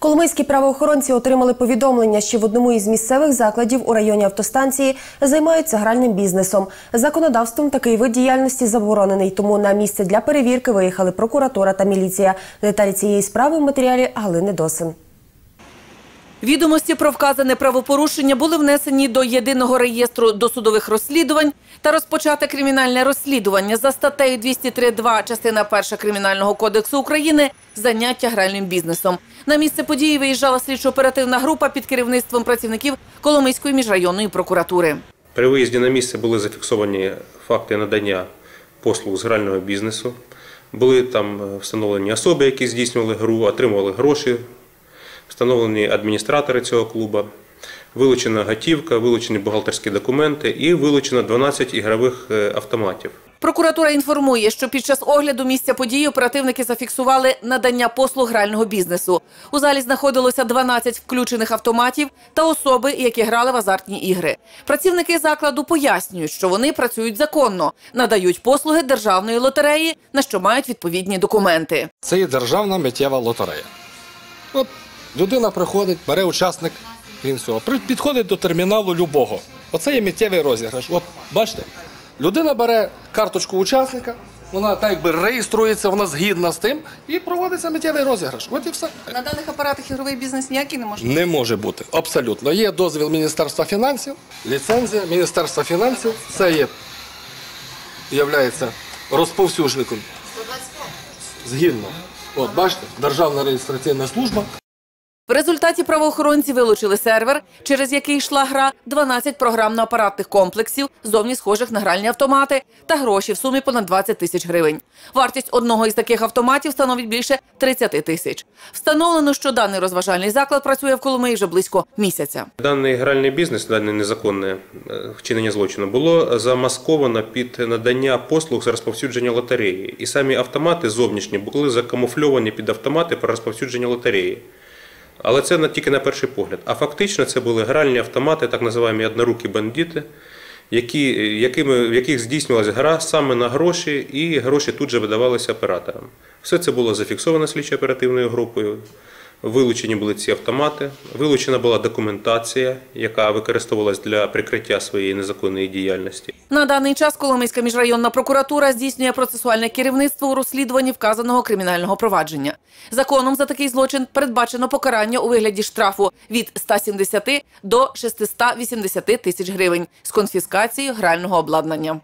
Коломийські правоохоронці отримали повідомлення, що в одному із місцевих закладів у районі автостанції займаються гральним бізнесом. Законодавством такий вид діяльності заборонений, тому на місце для перевірки виїхали прокуратура та міліція. Деталі цієї справи в матеріалі Галини Досин. Відомості про вказане правопорушення були внесені до єдиного реєстру досудових розслідувань та розпочате кримінальне розслідування за статтею 203.2 частина 1 Кримінального кодексу України заняття гральним бізнесом. На місце події виїжджала слідчо-оперативна група під керівництвом працівників Коломийської міжрайонної прокуратури. При виїзді на місце були зафіксовані факти надання послуг з грального бізнесу. Були там е, встановлені особи, які здійснювали гру, отримували гроші, встановлені адміністратори цього клубу, вилучена готівка, вилучені бухгалтерські документи і вилучено 12 ігрових е, автоматів. Прокуратура інформує, що під час огляду місця події оперативники зафіксували надання послуг грального бізнесу. У залі знаходилося 12 включених автоматів та особи, які грали в азартні ігри. Працівники закладу пояснюють, що вони працюють законно, надають послуги державної лотереї, на що мають відповідні документи. Це є державна миттєва лотерея. От людина приходить, бере учасник, він всього, підходить до терміналу любого. Оце є миттєвий розіграш. От бачите, людина бере карточку учасника, вона так якби реєструється, вона згідна з тим, і проводиться миттєвий розіграш. От і все. На даних апаратах ігровий бізнес ніякий не може. Не може бути. Абсолютно. Є дозвіл Міністерства фінансів, ліцензія Міністерства фінансів. Це є, являється розповсюджником. Згідно. От, бачите, Державна реєстраційна служба. В результаті правоохоронці вилучили сервер, через який йшла гра, 12 програмно-апаратних комплексів, зовні схожих на гральні автомати, та гроші в сумі понад 20 тисяч гривень. Вартість одного із таких автоматів становить більше 30 тисяч. Встановлено, що даний розважальний заклад працює в Коломиї вже близько місяця. Даний гральний бізнес, дане незаконне е, вчинення злочину, було замасковано під надання послуг з розповсюдження лотереї. І самі автомати зовнішні були закамуфльовані під автомати про розповсюдження лотереї. Але це тільки на перший погляд. А фактично це були гральні автомати, так називаємо однорукі бандити, які, якими, в яких здійснювалася гра саме на гроші, і гроші тут же видавалися операторам. Все це було зафіксовано слідчо-оперативною групою. Вилучені були ці автомати, вилучена була документація, яка використовувалась для прикриття своєї незаконної діяльності. На даний час Коломийська міжрайонна прокуратура здійснює процесуальне керівництво у розслідуванні вказаного кримінального провадження. Законом за такий злочин передбачено покарання у вигляді штрафу від 170 до 680 тисяч гривень з конфіскацією грального обладнання.